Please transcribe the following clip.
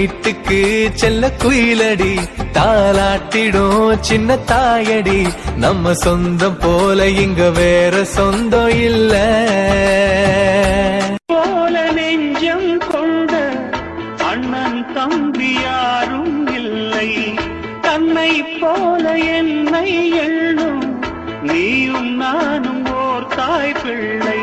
வீட்டுக்கு செல்ல குயிலடி தாலாட்டிடும் சின்ன தாயடி. நம்ம சொந்தம் போல இங்க வேற சொந்தம் இல்ல. போல நெஞ்சம் கொண்ட அண்ணன் தம்பி யாரும் இல்லை. தன்னை போல என்னை எண்ணும் நீயும் நானும் ஓர் தாய் பிள்ளை.